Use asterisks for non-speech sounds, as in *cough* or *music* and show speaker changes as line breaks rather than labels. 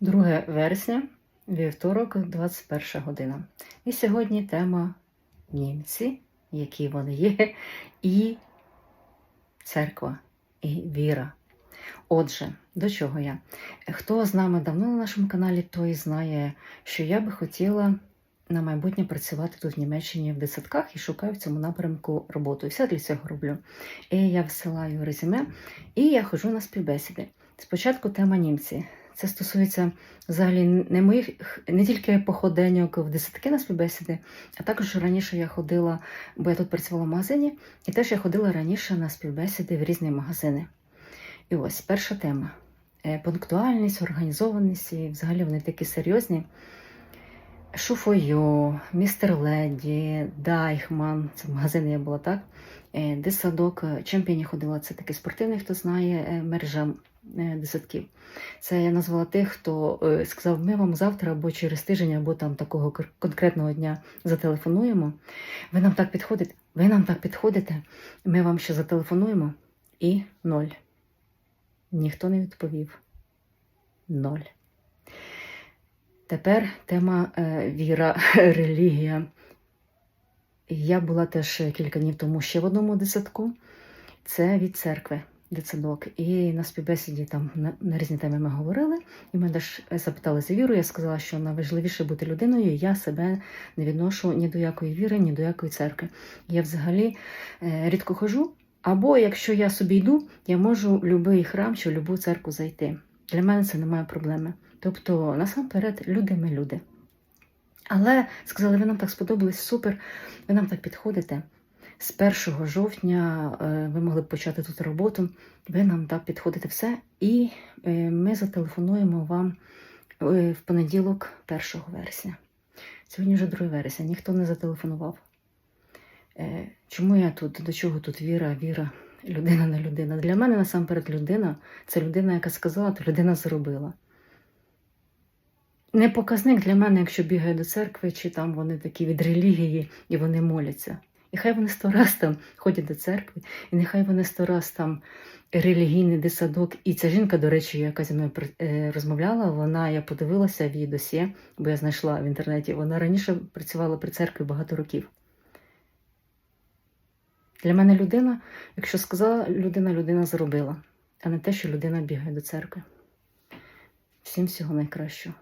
2 вересня, вівторок, 21 година. І сьогодні тема німці, які вони є, і церква, і віра. Отже, до чого я? Хто з нами давно на нашому каналі, той знає, що я би хотіла на майбутнє працювати тут в Німеччині в дитсадках і шукаю в цьому напрямку роботу. І все для цього роблю. І я висилаю резюме, і я ходжу на співбесіди. Спочатку тема німці. Це стосується взагалі не моїх, не тільки походеньок в десятки на співбесіди, а також раніше я ходила, бо я тут працювала в магазині, і теж я ходила раніше на співбесіди в різні магазини. І ось перша тема: Е, пунктуальність, організованість, і взагалі вони такі серйозні. Шуфойо, містер Леді, Дайхман, це в магазині я була так. Е, Десадок, е, чемпіоні ходила, це такий спортивний, хто знає е, мережа десятків. Це я назвала тих, хто сказав, ми вам завтра або через тиждень, або там такого конкретного дня зателефонуємо. Ви нам так підходите, ви нам так підходите, ми вам ще зателефонуємо. І ноль. Ніхто не відповів. Ноль. Тепер тема е, віра, *laughs* релігія. Я була теж кілька днів тому ще в одному дитсадку. Це від церкви дитсадок. І на співбесіді там на, на різні теми ми говорили. І мене теж запитали за віру. Я сказала, що найважливіше бути людиною. Я себе не відношу ні до якої віри, ні до якої церкви. Я взагалі е, рідко хожу. Або якщо я собі йду, я можу в будь-який храм чи в будь-яку церкву зайти. Для мене це немає проблеми. Тобто, насамперед, люди ми люди. Але сказали, ви нам так сподобались, супер, ви нам так підходите. З 1 жовтня е, ви могли б почати тут роботу, ви нам так підходите все, і е, ми зателефонуємо вам е, в понеділок 1 вересня. Сьогодні вже 2 вересня, ніхто не зателефонував. Чому я тут? До чого тут віра, віра, людина не людина? Для мене насамперед людина це людина, яка сказала, то людина зробила. Не показник для мене, якщо бігає до церкви, чи там вони такі від релігії і вони моляться. І хай вони сто раз там ходять до церкви, і нехай вони сто раз там релігійний десадок. І ця жінка, до речі, яка зі мною е, розмовляла, вона я подивилася в її досьє, бо я знайшла в інтернеті. Вона раніше працювала при церкві багато років. Для мене людина, якщо сказала людина, людина зробила, а не те, що людина бігає до церкви. Всім всього найкращого.